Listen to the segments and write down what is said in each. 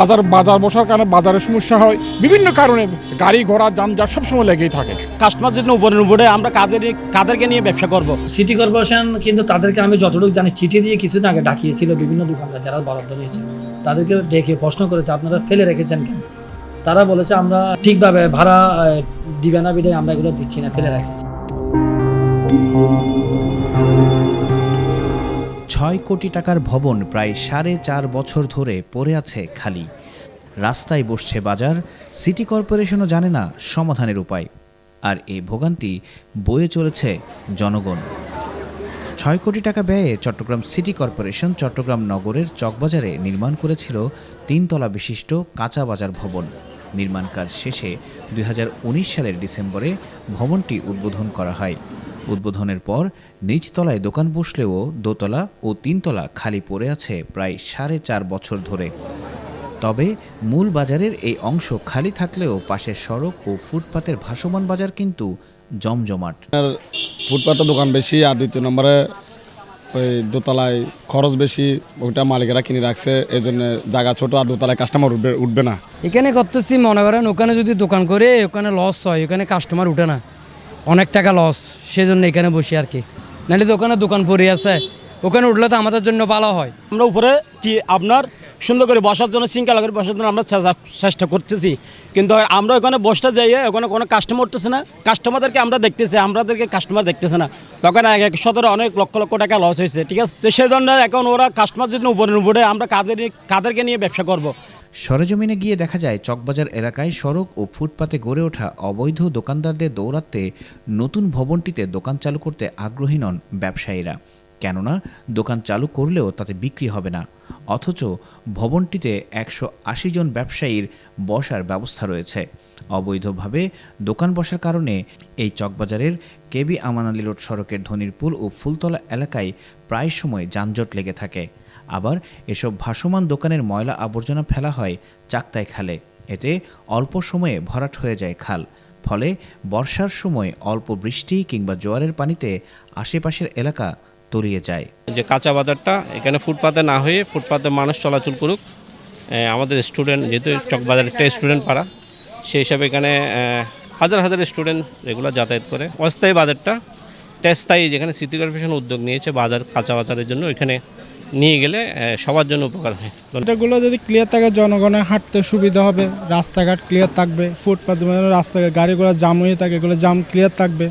বাজার বাজার বসার কারণে বাজারের সমস্যা হয়। বিভিন্ন কারণে গাড়ি ঘোড়া যানজট সবসময় লেগেই থাকে। কাস্টমার জন্য উপরে উপরে আমরা কাদের কাদেরকে নিয়ে ব্যবসা করব? সিটি কর্পোরেশন কিন্তু তাদেরকে আমি যতটুকু জানি চিঠি দিয়ে কিছুদিন আগে ডাকিয়েছিল বিভিন্ন দোকানদার যারা বরাদ্দ নিয়েছে তাদেরকে ডেকে প্রশ্ন করেছে আপনারা ফেলে রেখেছেন কেন? তারা বলেছে আমরা ঠিকভাবে ভাড়া দিবে না বিদায় আমরা এগুলো দিচ্ছি না ফেলে রাখছি। ছয় কোটি টাকার ভবন প্রায় সাড়ে চার বছর ধরে পড়ে আছে খালি। রাস্তায় বসছে বাজার, সিটি কর্পোরেশনও জানে না সমাধানের উপায়। আর এই ভোগান্তি বয়ে চলেছে জনগণ। ছয় কোটি টাকা ব্যয়ে চট্টগ্রাম সিটি কর্পোরেশন চট্টগ্রাম নগরের চকবাজারে নির্মাণ করেছিল তিনতলা বিশিষ্ট কাঁচা বাজার ভবন। নির্মাণ কাজ শেষে দুই হাজার উনিশ সালের ডিসেম্বরে ভবনটি উদ্বোধন করা হয়। উদ্বোধনের পর নিচতলায় দোকান বসলেও দোতলা ও তিনতলা খালি পড়ে আছে প্রায় সাড়ে চার বছর ধরে। তবে মূল বাজারের এই অংশ খালি থাকলেও পাশের সড়ক ও ফুটপাতের ভাসমান বাজার কিন্তু জমজমাট। ফুটপাতের দোকান বেশি আর দ্বিতীয় নম্বরে ওই দোতলায় খরচ বেশি ওইটা মালিকেরা কিনে রাখছে এই জন্য জায়গা ছোট আর দোতলায় কাস্টমার উঠবে উঠবে না। এখানে করতেছি মনে করেন ওখানে যদি দোকান করে ওখানে লস হয় ওখানে কাস্টমার উঠে না। অনেক টাকা লস সেই জন্য এখানে বসি আর কি। নাহলে তো ওখানে দোকান পড়ে আছে। ওখানে উঠলে তো আমাদের জন্য ভালো হয়। আমরা উপরে কি আপনার সুন্দর করে বসার জন্য শৃঙ্খলা করে বসার জন্য আমরা চেষ্টা- করতেছি। কিন্তু আমরা ওখানে বসতে যাইয়ে ওখানে কোনো কাস্টমার উঠতেছে না। কাস্টমারদেরকে আমরা দেখতেছি, আমাদেরকে কাস্টমার দেখতেছে না। তখন এক এক সতেরো অনেক লক্ষ লক্ষ টাকা লস হয়েছে, ঠিক আছে? তো সেই জন্য এখন ওরা কাস্টমার জন্য উপরে উপরে আমরা কাদের কাদেরকে নিয়ে ব্যবসা করব? সরেজমিনে গিয়ে দেখা যায়, চকবাজার এলাকায় সড়ক ও ফুটপাতে গড়ে ওঠা অবৈধ দোকানদারদের দৌরাত্মে নতুন ভবনটিতে দোকান চালু করতে আগ্রহী নন ব্যবসায়ীরা। কেননা, দোকান চালু করলেও তাতে বিক্রি হবে না। অথচ ভবনটিতে একশো আশি জন ব্যবসায়ীর বসার ব্যবস্থা রয়েছে। অবৈধভাবে দোকান বসার কারণে এই চকবাজারের কেবি আমানালি রোড সড়কের ধনিরপুল ও ফুলতলা এলাকায় প্রায় সময় যানজট লেগে থাকে। আবার এসব ভাসমান দোকানের ময়লা আবর্জনা ফেলা হয় চাকতায় খালে। এতে অল্প সময়ে ভরাট হয়ে যায় খাল। ফলে বর্ষার সময় অল্প বৃষ্টি কিংবা জোয়ারের পানিতে আশেপাশের এলাকা তলিয়ে যায়। যে কাঁচা বাজারটা, এখানে ফুটপাতে না হয়ে ফুটপাতে মানুষ চলাচল করুক আমাদের স্টুডেন্ট, যেহেতু চকবাজার একটা স্টুডেন্ট পাড়া, সেই হিসাবে এখানে হাজার হাজার স্টুডেন্ট রেগুলার যাতায়াত করে। অস্থায়ী বাজারটা স্থায়ী যেখানে সিটি কর্পোরেশন উদ্যোগ নিয়েছে বাজার, কাঁচা বাজারের জন্য ওইখানে নিয়ে গেলে সবার জন্য উপকার হয়। এটাগুলো যদি ক্লিয়ার থাকে জনগণের হাঁটতে সুবিধা হবে রাস্তাঘাট ক্লিয়ার থাকবে ফুটপাথ মানে রাস্তাঘাট গাড়িগুলো জাম হয়ে থাকে এগুলো জাম ক্লিয়ার থাকবে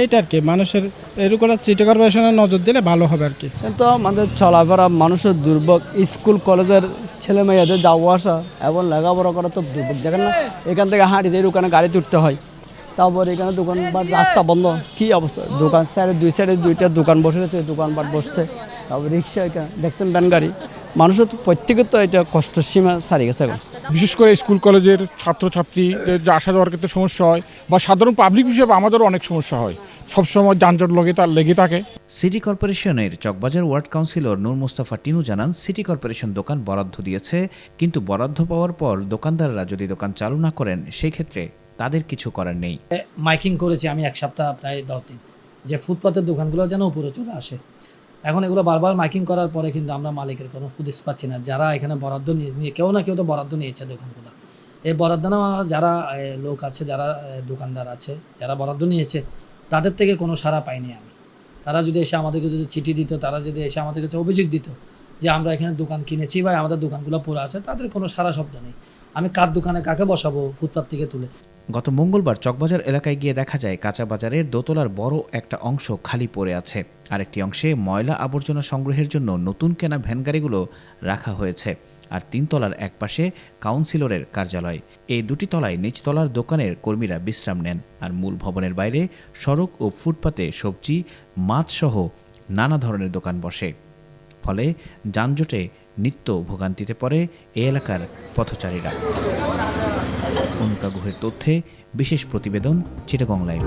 এইটা আর কি। মানুষের এরকম সিটি কর্পোরেশনের নজর দিলে ভালো হবে আর কি। তো আমাদের চলাফেরা মানুষের দুর্ভোগ স্কুল কলেজের ছেলে মেয়েদের যাওয়া আসা এবং লেখাপড়া করা তো দুর্ভোগ। দেখেন না এখান থেকে হাঁটি যে দোকানে গাড়ি তুলতে হয় তারপর এখানে দোকান বা রাস্তা বন্ধ কি অবস্থা? দোকান সাইডে দুই সাইডে দুইটা দোকান বসে রয়েছে দোকানপাট বসছে। তারপর রিক্সা দেখছেন ভ্যান গাড়ি। মানুষের তো প্রত্যেকের তো এটা কষ্টের সীমা সারিয়ে গেছে এখন। বিশেষ করে স্কুল কলেজের ছাত্রছাত্রীদের যে আসা যাওয়ার ক্ষেত্রে সমস্যা হয় বা সাধারণ পাবলিক হিসেবে আমাদেরও অনেক সমস্যা হয়। সবসময় যানজট লেগে তার লেগে থাকে। সিটি কর্পোরেশনের চকবাজার ওয়ার্ড কাউন্সিলর নূর মোস্তাফা টিনু জানান সিটি কর্পোরেশন দোকান বরাদ্দ দিয়েছে কিন্তু বরাদ্দ পাওয়ার পর দোকানদাররা যদি দোকান চালু না করেন সেই ক্ষেত্রে তাদের কিছু করার নেই। মাইকিং করেছি আমি এক সপ্তাহ প্রায় দশ দিন। যে ফুটপাতের দোকানগুলো যেন উপরে চলে আসে। এখন এগুলো বারবার মাইকিং করার পরে কিন্তু আমরা মালিকের কোনো হুদিস পাচ্ছি না। যারা এখানে বরাদ্দ নিয়ে কেউ না কেউ তো বরাদ্দ নিয়েছে দোকানগুলো। এই বরাদ্দ নেওয়া যারা লোক আছে, যারা দোকানদার আছে, যারা বরাদ্দ নিয়েছে, তাদের থেকে কোনো সাড়া পাইনি আমি। তারা যদি এসে আমাদেরকে যদি চিঠি দিত, তারা যদি এসে আমাদের কাছে অভিযোগ দিত যে আমরা এখানে দোকান কিনেছি বা আমাদের দোকানগুলো পড়ে আছে, তাদের কোনো সারা শব্দ নেই। আমি কার দোকানে কাকে বসাবো, ফুটপাত থেকে তুলে? গত মঙ্গলবার চকবাজার এলাকায় গিয়ে দেখা যায়, কাঁচা বাজারের দোতলার বড় একটা অংশ খালি পড়ে আছে। আরেকটি অংশে ময়লা আবর্জনা সংগ্রহের জন্য নতুন কেনা ভ্যান গাড়িগুলো রাখা হয়েছে আর তিনতলার একপাশে কাউন্সিলরের কার্যালয়। এই দুটি তলায় নিচতলার দোকানের কর্মীরা বিশ্রাম নেন আর মূল ভবনের বাইরে সড়ক ও ফুটপাতে সবজি, মাছসহ নানা ধরনের দোকান বসে। ফলে যানজটে নিত্য ভোগান্তিতে পড়ে এ এলাকার পথচারীরা। অনুকা গুহের তথ্যে বিশেষ প্রতিবেদন চিটাগং লাইভ।